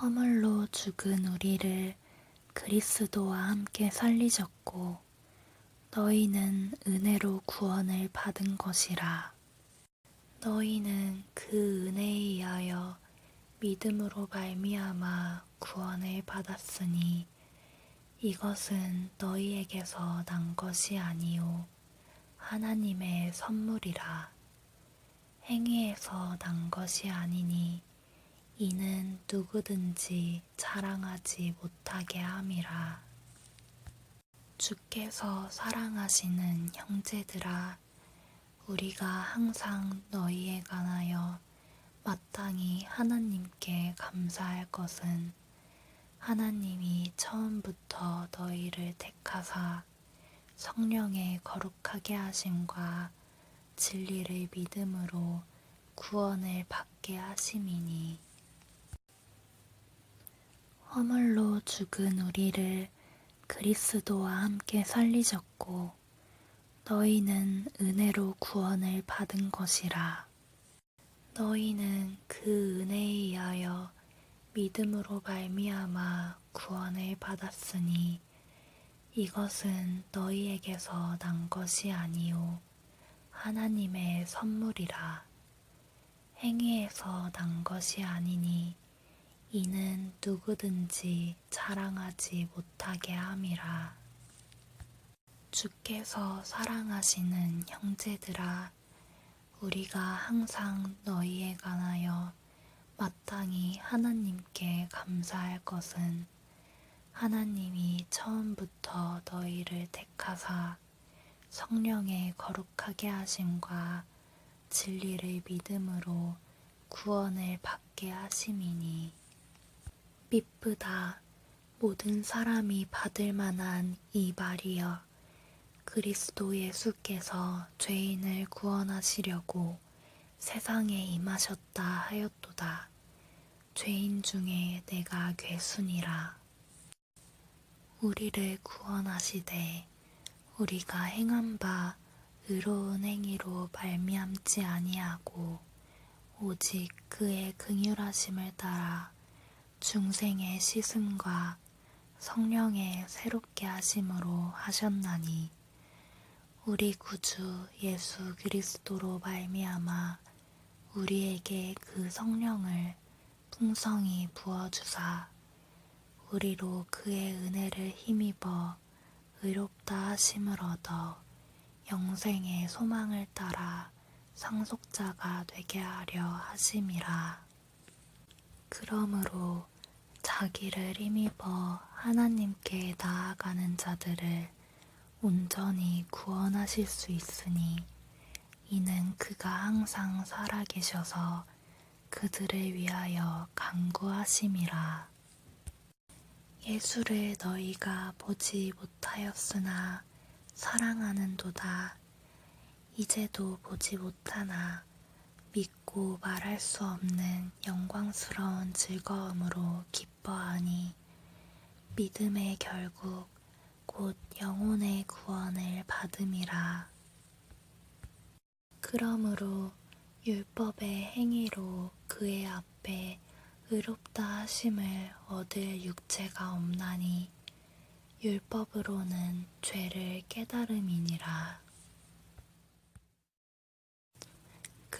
허물로 죽은 우리를 그리스도와 함께 살리셨고 너희는 은혜로 구원을 받은 것이라. 너희는 그 은혜에 의하여 믿음으로 말미암아 구원을 받았으니 이것은 너희에게서 난 것이 아니요 하나님의 선물이라. 행위에서 난 것이 아니니 이는 누구든지 자랑하지 못하게 함이라. 주께서 사랑하시는 형제들아, 우리가 항상 너희에 관하여 마땅히 하나님께 감사할 것은 하나님이 처음부터 너희를 택하사 성령의 거룩하게 하심과 진리를 믿음으로 구원을 받게 하심이니 허물로 죽은 우리를 그리스도와 함께 살리셨고 너희는 은혜로 구원을 받은 것이라. 너희는 그 은혜에 의하여 믿음으로 말미암아 구원을 받았으니 이것은 너희에게서 난 것이 아니요 하나님의 선물이라. 행위에서 난 것이 아니니 이는 누구든지 자랑하지 못하게 함이라. 주께서 사랑하시는 형제들아, 우리가 항상 너희에 관하여 마땅히 하나님께 감사할 것은 하나님이 처음부터 너희를 택하사 성령의 거룩하게 하심과 진리를 믿음으로 구원을 받게 하심이니 미쁘다 모든 사람이 받을 만한 이 말이여 그리스도 예수께서 죄인을 구원하시려고 세상에 임하셨다 하였도다. 죄인 중에 내가 괴순이라. 우리를 구원하시되 우리가 행한 바 의로운 행위로 말미암지 아니하고 오직 그의 긍휼하심을 따라 중생의 씻음과 성령의 새롭게 하심으로 하셨나니 우리 구주 예수 그리스도로 말미암아 우리에게 그 성령을 풍성히 부어 주사 우리로 그의 은혜를 힘입어 의롭다 하심을 얻어 영생의 소망을 따라 상속자가 되게 하려 하심이라. 그러므로 자기를 힘입어 하나님께 나아가는 자들을 온전히 구원하실 수 있으니 이는 그가 항상 살아계셔서 그들을 위하여 간구하심이라. 예수를 너희가 보지 못하였으나 사랑하는도다. 이제도 보지 못하나 믿고 말할 수 없는 영광스러운 즐거움으로 기뻐하니 믿음의 결국 곧 영혼의 구원을 받음이라. 그러므로 율법의 행위로 그의 앞에 의롭다 하심을 얻을 육체가 없나니 율법으로는 죄를 깨달음이니라.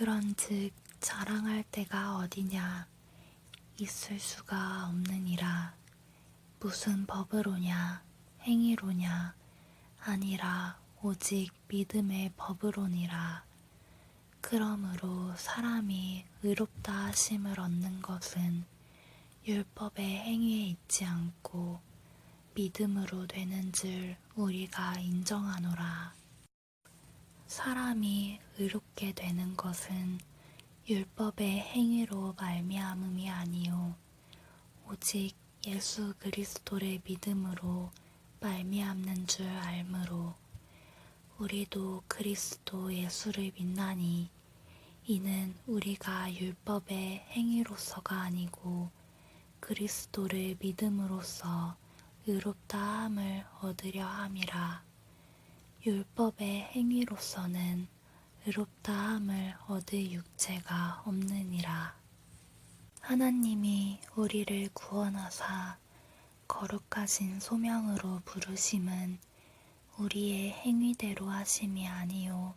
그런즉 자랑할 때가 어디냐? 있을 수가 없느니라. 무슨 법으로냐? 행위로냐? 아니라 오직 믿음의 법으로니라. 그러므로 사람이 의롭다 하심을 얻는 것은 율법의 행위에 있지 않고 믿음으로 되는 줄 우리가 인정하노라. 사람이 의롭게 되는 것은 율법의 행위로 말미암음이 아니요 오직 예수 그리스도를 믿음으로 말미암는 줄 알므로 우리도 그리스도 예수를 믿나니 이는 우리가 율법의 행위로서가 아니고 그리스도를 믿음으로써 의롭다함을 얻으려 함이라. 율법의 행위로서는 의롭다함을 얻을 육체가 없느니라. 하나님이 우리를 구원하사 거룩하신 소명으로 부르심은 우리의 행위대로 하심이 아니요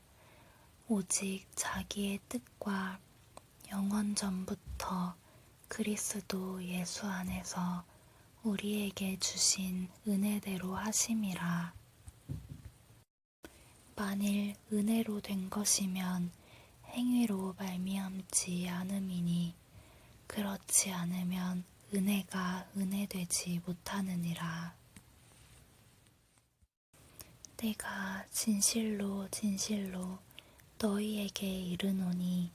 오직 자기의 뜻과 영원 전부터 그리스도 예수 안에서 우리에게 주신 은혜대로 하심이라. 만일 은혜로 된 것이면 행위로 말미암지 않음이니 그렇지 않으면 은혜가 은혜되지 못하느니라. 내가 진실로 진실로 너희에게 이르노니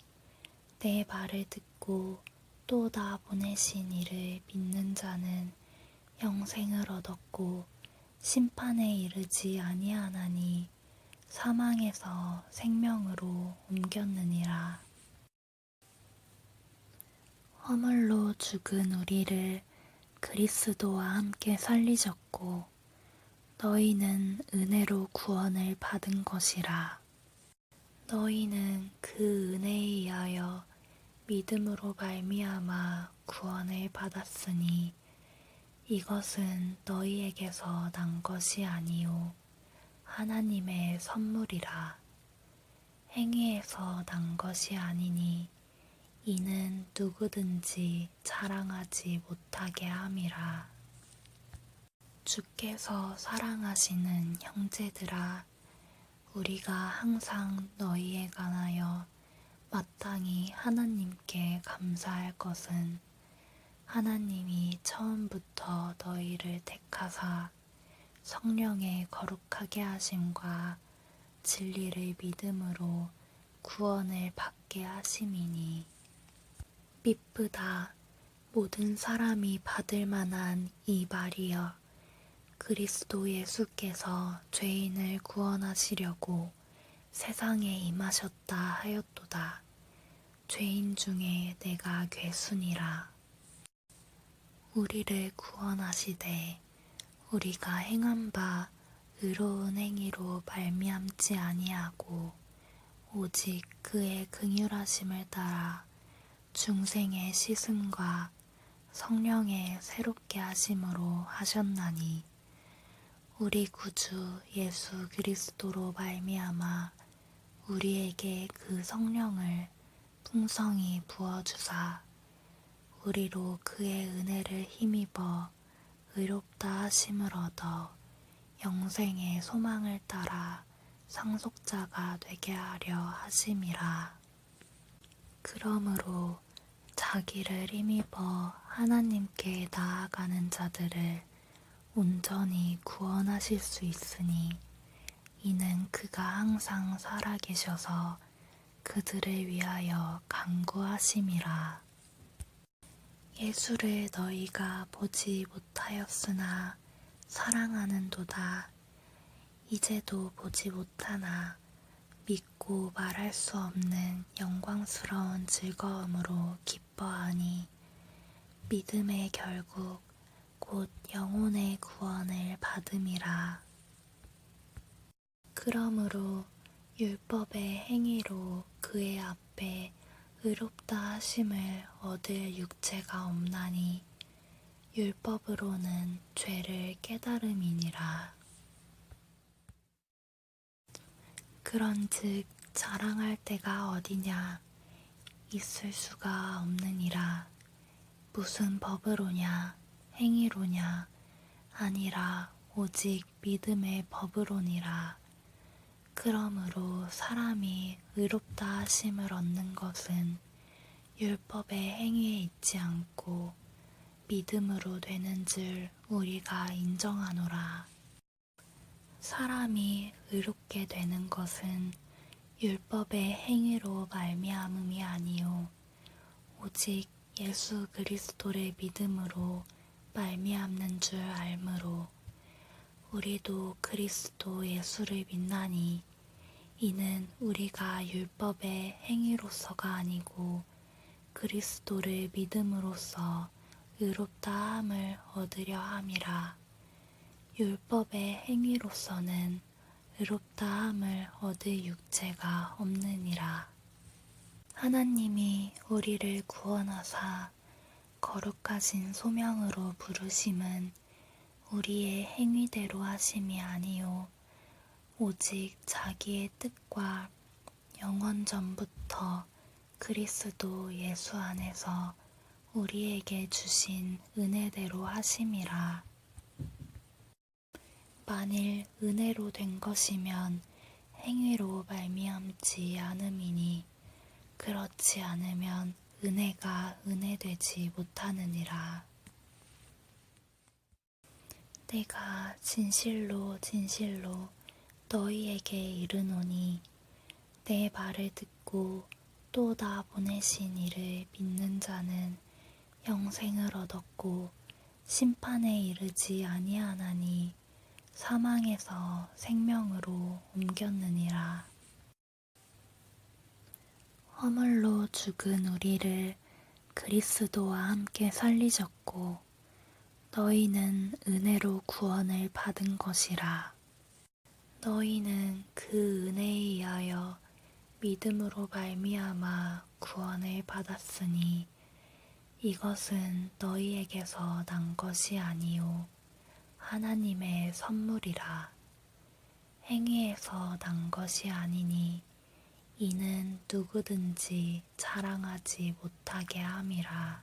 내 말을 듣고 또 나 보내신 이를 믿는 자는 영생을 얻었고 심판에 이르지 아니하나니 사망에서 생명으로 옮겼느니라. 허물로 죽은 우리를 그리스도와 함께 살리셨고 너희는 은혜로 구원을 받은 것이라. 너희는 그 은혜에 의하여 믿음으로 말미암아 구원을 받았으니 이것은 너희에게서 난 것이 아니요 하나님의 선물이라. 행위에서 난 것이 아니니 이는 누구든지 자랑하지 못하게 함이라. 주께서 사랑하시는 형제들아, 우리가 항상 너희에 관하여 마땅히 하나님께 감사할 것은 하나님이 처음부터 너희를 택하사 성령의 거룩하게 하심과 진리를 믿음으로 구원을 받게 하심이니 미쁘다 모든 사람이 받을 만한 이 말이여 그리스도 예수께서 죄인을 구원하시려고 세상에 임하셨다 하였도다. 죄인 중에 내가 괴순이라. 우리를 구원하시되 우리가 행한 바 의로운 행위로 말미암지 아니하고 오직 그의 긍휼하심을 따라 중생의 씻음과 성령의 새롭게 하심으로 하셨나니 우리 구주 예수 그리스도로 말미암아 우리에게 그 성령을 풍성히 부어 주사 우리로 그의 은혜를 힘입어 의롭다 하심을 얻어 영생의 소망을 따라 상속자가 되게 하려 하심이라. 그러므로 자기를 힘입어 하나님께 나아가는 자들을 온전히 구원하실 수 있으니 이는 그가 항상 살아계셔서 그들을 위하여 간구하심이라. 예수를 너희가 보지 못하였으나 사랑하는도다. 이제도 보지 못하나 믿고 말할 수 없는 영광스러운 즐거움으로 기뻐하니 믿음의 결국 곧 영혼의 구원을 받음이라. 그러므로 율법의 행위로 그의 앞에 의롭다 하심을 얻을 육체가 없나니 율법으로는 죄를 깨달음이니라. 그런즉 자랑할 때가 어디냐 있을 수가 없느니라. 무슨 법으로냐 행위로냐 아니라 오직 믿음의 법으로니라. 그러므로 사람이 의롭다 하심을 얻는 것은 율법의 행위에 있지 않고 믿음으로 되는 줄 우리가 인정하노라. 사람이 의롭게 되는 것은 율법의 행위로 말미암음이 아니요 오직 예수 그리스도를 믿음으로 말미암는 줄 알므로 우리도 그리스도 예수를 믿나니 이는 우리가 율법의 행위로서가 아니고 그리스도를 믿음으로써 의롭다함을 얻으려 함이라. 율법의 행위로서는 의롭다함을 얻을 육체가 없느니라. 하나님이 우리를 구원하사 거룩하신 소명으로 부르심은 우리의 행위대로 하심이 아니요 오직 자기의 뜻과 영원 전부터 그리스도 예수 안에서 우리에게 주신 은혜대로 하심이라. 만일 은혜로 된 것이면 행위로 말미암지 않음이니 그렇지 않으면 은혜가 은혜되지 못하느니라. 내가 진실로 진실로 너희에게 이르노니 내 말을 듣고 또나 보내신 이를 믿는 자는 영생을 얻었고 심판에 이르지 아니하나니 사망에서 생명으로 옮겼느니라. 허물로 죽은 우리를 그리스도와 함께 살리셨고 너희는 은혜로 구원을 받은 것이라. 너희는 그 은혜에 의하여 믿음으로 말미암아 구원을 받았으니 이것은 너희에게서 난 것이 아니요 하나님의 선물이라. 행위에서 난 것이 아니니 이는 누구든지 자랑하지 못하게 함이라.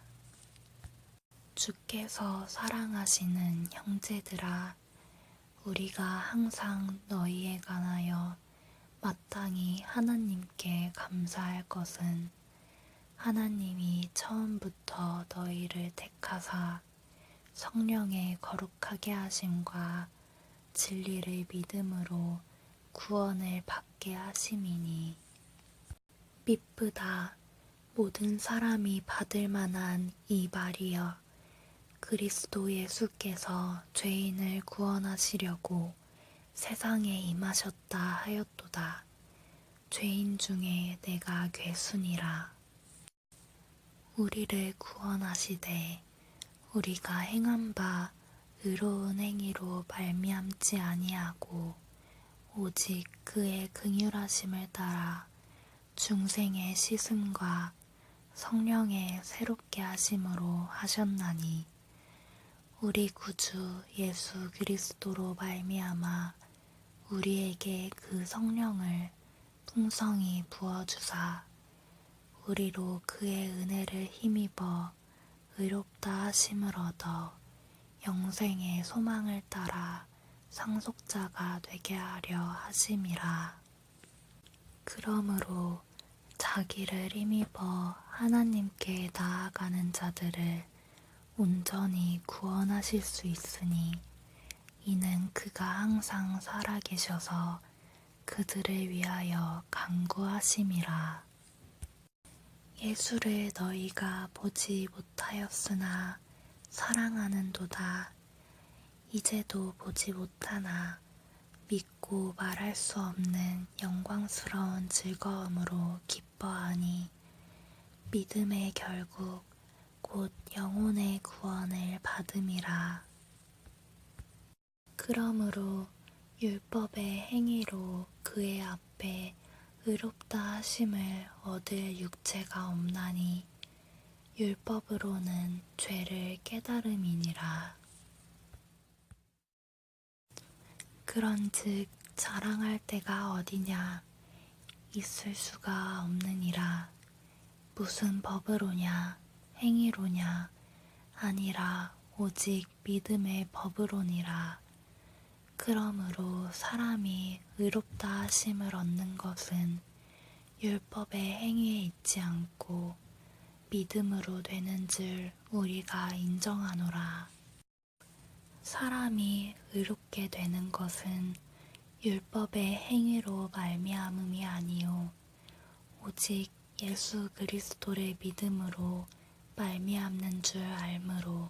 주께서 사랑하시는 형제들아, 우리가 항상 너희에 관하여 마땅히 하나님께 감사할 것은 하나님이 처음부터 너희를 택하사 성령의 거룩하게 하심과 진리를 믿음으로 구원을 받게 하심이니. 미쁘다. 모든 사람이 받을 만한 이 말이여 그리스도 예수께서 죄인을 구원하시려고 세상에 임하셨다 하였도다. 죄인 중에 내가 괴순이라. 우리를 구원하시되 우리가 행한 바 의로운 행위로 말미암지 아니하고 오직 그의 긍휼하심을 따라 중생의 씻음과 성령의 새롭게 하심으로 하셨나니 우리 구주 예수 그리스도로 말미암아 우리에게 그 성령을 풍성히 부어 주사 우리로 그의 은혜를 힘입어 의롭다 하심을 얻어 영생의 소망을 따라 상속자가 되게 하려 하심이라. 그러므로 자기를 힘입어 하나님께 나아가는 자들을 온전히 구원하실 수 있으니 이는 그가 항상 살아계셔서 그들을 위하여 간구하심이라. 예수를 너희가 보지 못하였으나 사랑하는도다. 이제도 보지 못하나 믿고 말할 수 없는 영광스러운 즐거움으로 기뻐하니 믿음의 결국 곧 영혼의 구원을 받음이라. 그러므로 율법의 행위로 그의 앞에 의롭다 하심을 얻을 육체가 없나니 율법으로는 죄를 깨달음이니라. 그런즉 자랑할 때가 어디냐 있을 수가 없느니라. 무슨 법으로냐 행위로냐 아니라 오직 믿음의 법으로니라. 그러므로 사람이 의롭다 하심을 얻는 것은 율법의 행위에 있지 않고 믿음으로 되는 줄 우리가 인정하노라. 사람이 의롭게 되는 것은 율법의 행위로 말미암음이 아니요 오직 예수 그리스도를 믿음으로 말미암는 줄 알므로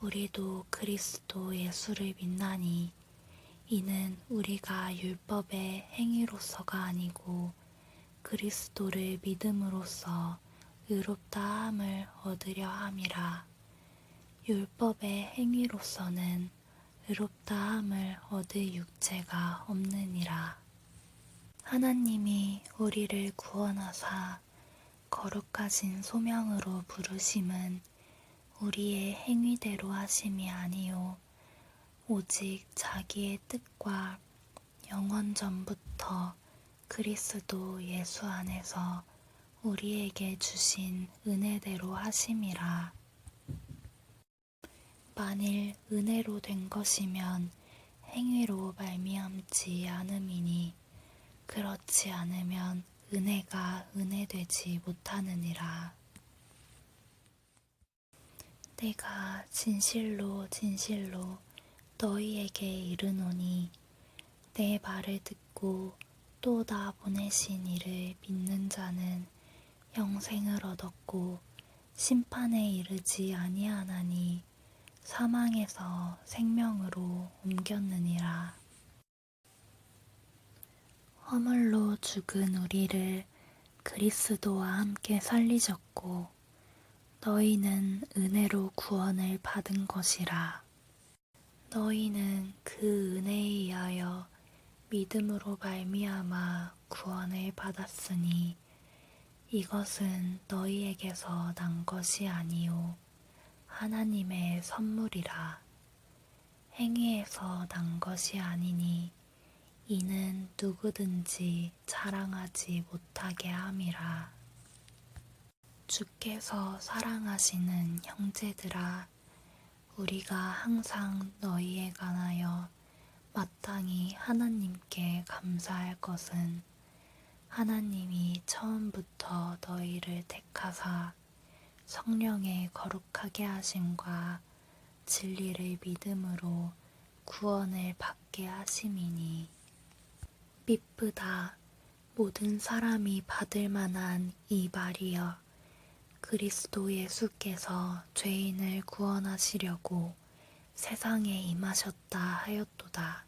우리도 그리스도 예수를 믿나니 이는 우리가 율법의 행위로서가 아니고 그리스도를 믿음으로써 의롭다 함을 얻으려 함이라. 율법의 행위로서는 의롭다 함을 얻을 육체가 없느니라. 하나님이 우리를 구원하사 거룩하신 소명으로 부르심은 우리의 행위대로 하심이 아니요 오직 자기의 뜻과 영원 전부터 그리스도 예수 안에서 우리에게 주신 은혜대로 하심이라. 만일 은혜로 된 것이면 행위로 말미암지 않음이니 그렇지 않으면 은혜가 은혜되지 못하느니라. 내가 진실로 진실로 너희에게 이르노니 내 말을 듣고 또 나 보내신 이를 믿는 자는 영생을 얻었고 심판에 이르지 아니하나니 사망에서 생명으로 옮겼느니라. 허물로 죽은 우리를 그리스도와 함께 살리셨고 너희는 은혜로 구원을 받은 것이라. 너희는 그 은혜에 의하여 믿음으로 말미암아 구원을 받았으니 이것은 너희에게서 난 것이 아니요 하나님의 선물이라. 행위에서 난 것이 아니니 이는 누구든지 자랑하지 못하게 함이라. 주께서 사랑하시는 형제들아, 우리가 항상 너희에 관하여 마땅히 하나님께 감사할 것은 하나님이 처음부터 너희를 택하사 성령의 거룩하게 하심과 진리를 믿음으로 구원을 받게 하심이니 미쁘다 모든 사람이 받을 만한 이 말이여 그리스도 예수께서 죄인을 구원하시려고 세상에 임하셨다 하였도다.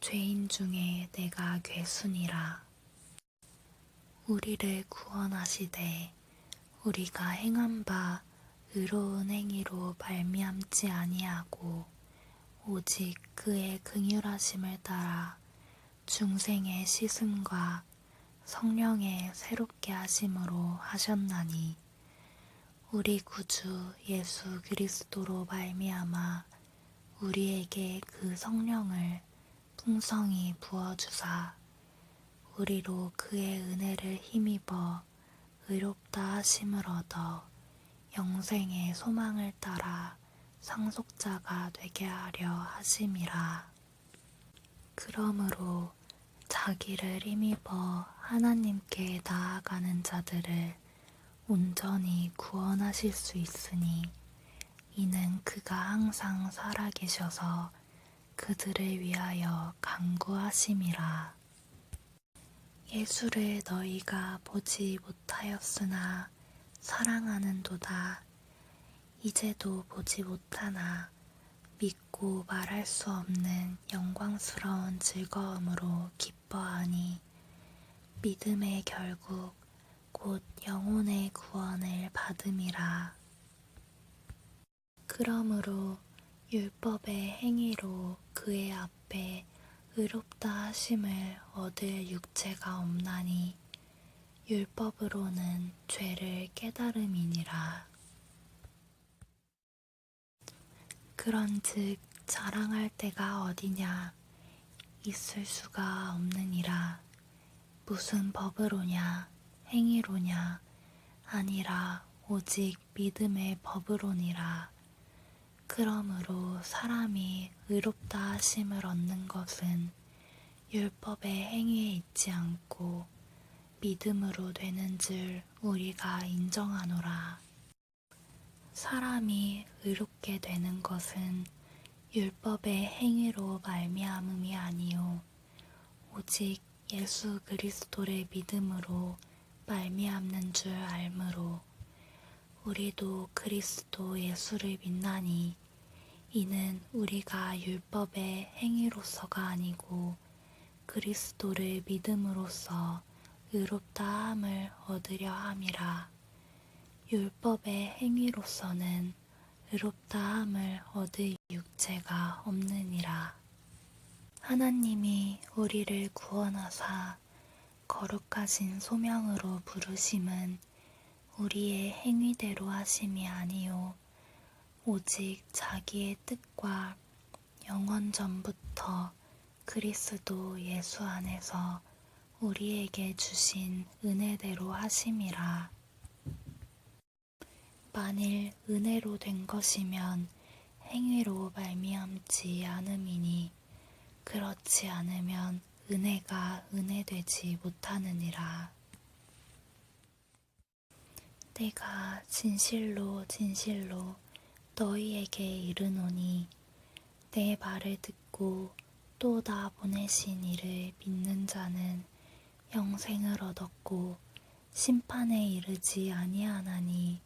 죄인 중에 내가 괴순이라. 우리를 구원하시되 우리가 행한 바 의로운 행위로 말미암지 아니하고 오직 그의 긍휼하심을 따라 중생의 씻음과 성령의 새롭게 하심으로 하셨나니 우리 구주 예수 그리스도로 말미암아 우리에게 그 성령을 풍성히 부어 주사 우리로 그의 은혜를 힘입어 의롭다 하심을 얻어 영생의 소망을 따라 상속자가 되게 하려 하심이라. 그러므로 자기를 힘입어 하나님께 나아가는 자들을 온전히 구원하실 수 있으니 이는 그가 항상 살아계셔서 그들을 위하여 간구하심이라. 예수를 너희가 보지 못하였으나 사랑하는도다. 이제도 보지 못하나 믿고 말할 수 없는 영광스러운 즐거움으로 기뻐하니 믿음의 결국 곧 영혼의 구원을 받음이라. 그러므로 율법의 행위로 그의 앞에 의롭다 하심을 얻을 육체가 없나니 율법으로는 죄를 깨달음이니라. 그런즉 자랑할 때가 어디냐 있을 수가 없느니라. 무슨 법으로냐 행위로냐 아니라 오직 믿음의 법으로니라. 그러므로 사람이 의롭다 하심을 얻는 것은 율법의 행위에 있지 않고 믿음으로 되는 줄 우리가 인정하노라. 사람이 의롭게 되는 것은 율법의 행위로 말미암음이 아니요 오직 예수 그리스도를 믿음으로 말미암는 줄 알므로 우리도 그리스도 예수를 믿나니 이는 우리가 율법의 행위로서가 아니고 그리스도를 믿음으로써 의롭다 함을 얻으려 함이라. 율법의 행위로서는 의롭다 함을 얻을 육체가 없느니라. 하나님이 우리를 구원하사 거룩하신 소명으로 부르심은 우리의 행위대로 하심이 아니요 오직 자기의 뜻과 영원 전부터 그리스도 예수 안에서 우리에게 주신 은혜대로 하심이라. 만일 은혜로 된 것이면 행위로 말미암지 않음이니 그렇지 않으면 은혜가 은혜되지 못하느니라. 내가 진실로 진실로 너희에게 이르노니 내 말을 듣고 또 나 보내신 이를 믿는 자는 영생을 얻었고 심판에 이르지 아니하나니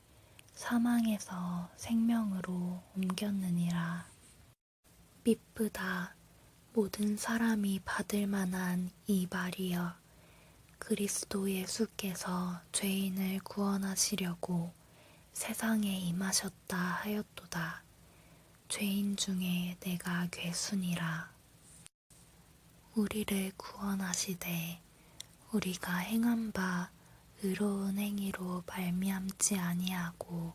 사망에서 생명으로 옮겼느니라. 미쁘다 모든 사람이 받을 만한 이 말이여 그리스도 예수께서 죄인을 구원하시려고 세상에 임하셨다 하였도다. 죄인 중에 내가 괴순이라. 우리를 구원하시되 우리가 행한 바 의로운 행위로 말미암지 아니하고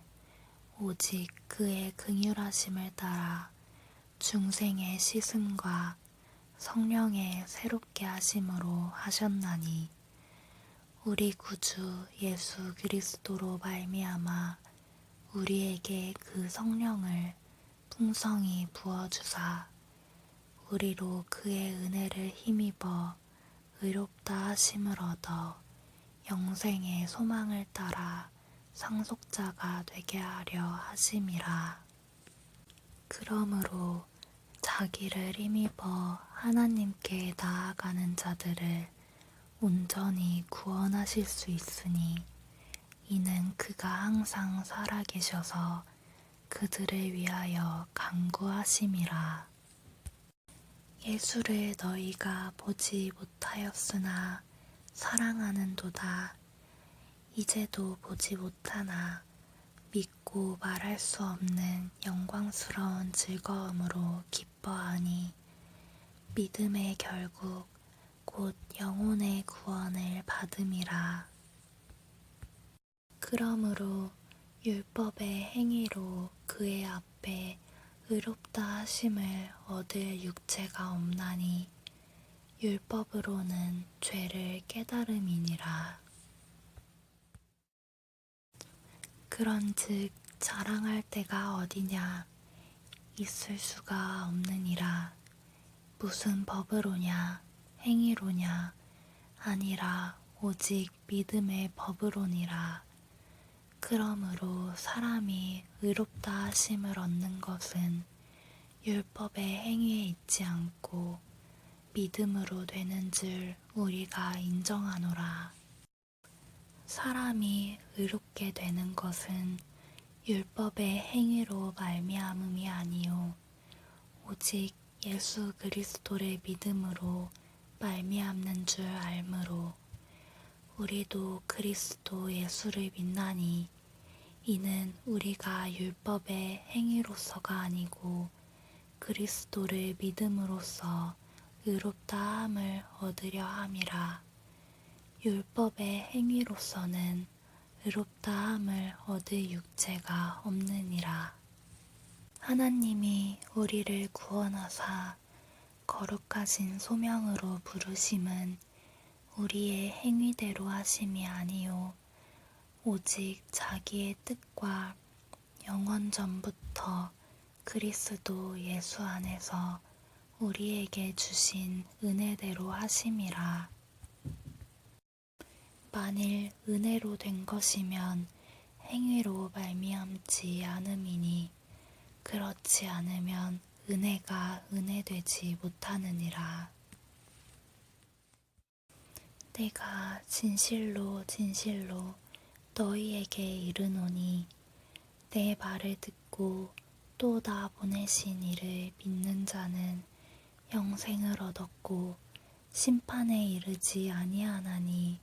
오직 그의 긍휼하심을 따라 중생의 씻음과 성령의 새롭게 하심으로 하셨나니 우리 구주 예수 그리스도로 말미암아 우리에게 그 성령을 풍성히 부어 주사 우리로 그의 은혜를 힘입어 의롭다 하심을 얻어 영생의 소망을 따라 상속자가 되게 하려 하심이라. 그러므로 자기를 힘입어 하나님께 나아가는 자들을 온전히 구원하실 수 있으니 이는 그가 항상 살아계셔서 그들을 위하여 간구하심이라. 예수를 너희가 보지 못하였으나 사랑하는도다. 이제도 보지 못하나 믿고 말할 수 없는 영광스러운 즐거움으로 기뻐하니 믿음의 결국 곧 영혼의 구원을 받음이라. 그러므로 율법의 행위로 그의 앞에 의롭다 하심을 얻을 육체가 없나니 율법으로는 죄를 깨달음이니라. 그런즉 자랑할 때가 어디냐 있을 수가 없느니라. 무슨 법으로냐 행위로냐 아니라 오직 믿음의 법으로니라. 그러므로 사람이 의롭다 하심을 얻는 것은 율법의 행위에 있지 않고 믿음으로 되는 줄 우리가 인정하노라. 사람이 의롭게 되는 것은 율법의 행위로 말미암음이 아니요 오직 예수 그리스도를 믿음으로 말미암는 줄 알므로 우리도 그리스도 예수를 믿나니 이는 우리가 율법의 행위로서가 아니고 그리스도를 믿음으로써 의롭다함을 얻으려 함이라. 율법의 행위로서는 의롭다함을 얻을 육체가 없느니라. 하나님이 우리를 구원하사 거룩하신 소명으로 부르심은 우리의 행위대로 하심이 아니요 오직 자기의 뜻과 영원 전부터 그리스도 예수 안에서 우리에게 주신 은혜대로 하심이라. 만일 은혜로 된 것이면 행위로 말미암지 않음이니 그렇지 않으면 은혜가 은혜되지 못하느니라. 내가 진실로 진실로 너희에게 이르노니 내 말을 듣고 또 나 보내신 이를 믿는 자는 영생을 얻었고 심판에 이르지 아니하나니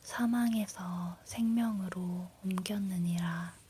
사망에서 생명으로 옮겼느니라.